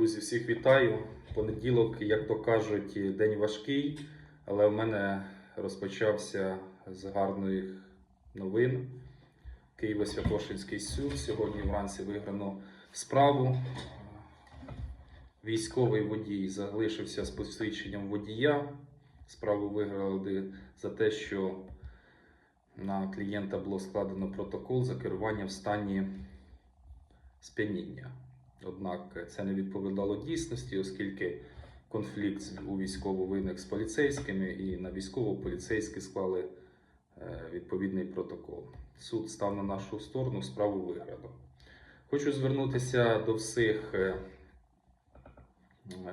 Друзі, всіх вітаю. Понеділок, як то кажуть, день важкий, але в мене розпочався з гарних новин. Києво-Святошинський суд. Сьогодні вранці виграно справу. Військовий водій залишився з посвідченням водія. Справу виграли за те, що на клієнта було складено протокол за керування в стані сп'яніння. Однак це не відповідало дійсності, оскільки конфлікт у військово виник з поліцейськими, і на військово-поліцейські склали е, відповідний протокол. Суд став на нашу сторону, справу виграно. Хочу звернутися до всіх е,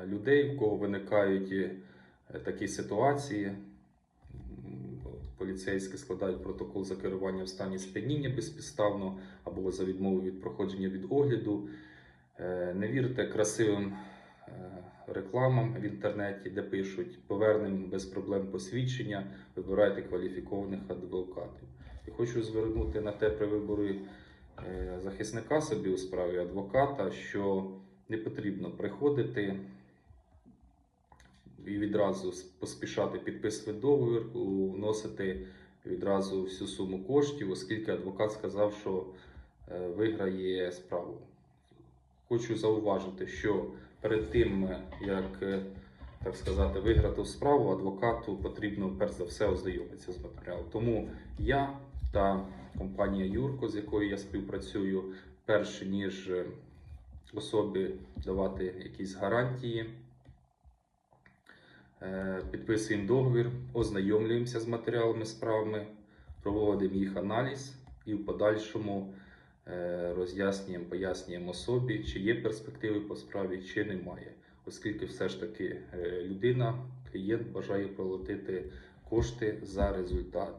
людей, в кого виникають е, такі ситуації. Поліцейські складають протокол за керування в стані сп'яніння безпідставно або за відмову від проходження від огляду. Е, Не вірте красивим е, рекламам в інтернеті, де пишуть повернемо без проблем посвідчення, вибирайте кваліфікованих адвокатів. І хочу звернути на те при виборі е, захисника собі у справі адвоката, що не потрібно приходити і відразу поспішати підписувати договір, вносити відразу всю суму коштів, оскільки адвокат сказав, що виграє справу. Хочу зауважити, що перед тим, е, як е, так сказати, виграти справу, адвокату потрібно перш за все ознайомитися з матеріалом. Тому я та компанія Юрко, з якою я співпрацюю, перш ніж е, особі давати якісь гарантії, підписуємо договір, ознайомлюємося з матеріалами справами, проводимо їх аналіз і в подальшому роз'яснюємо, пояснюємо особі, чи є перспективи по справі, чи немає. Оскільки все ж таки е, людина, клієнт бажає платити кошти за результат.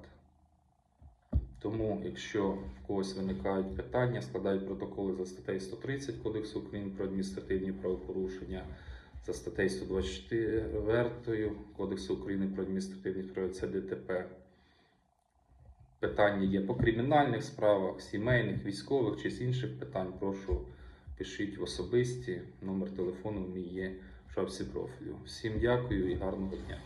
Тому, якщо в когось виникають питання, складають протоколи за статтею 130 Кодексу України про адміністративні правопорушення, за статтею 124 Кодексу України про адміністративні правопорушення, це ДТП. Питання є по кримінальних справах, сімейних, військових чи з інших питань. Прошу пишіть в особисті. Номер телефону мій є в шапці профілю. Всім дякую і гарного дня.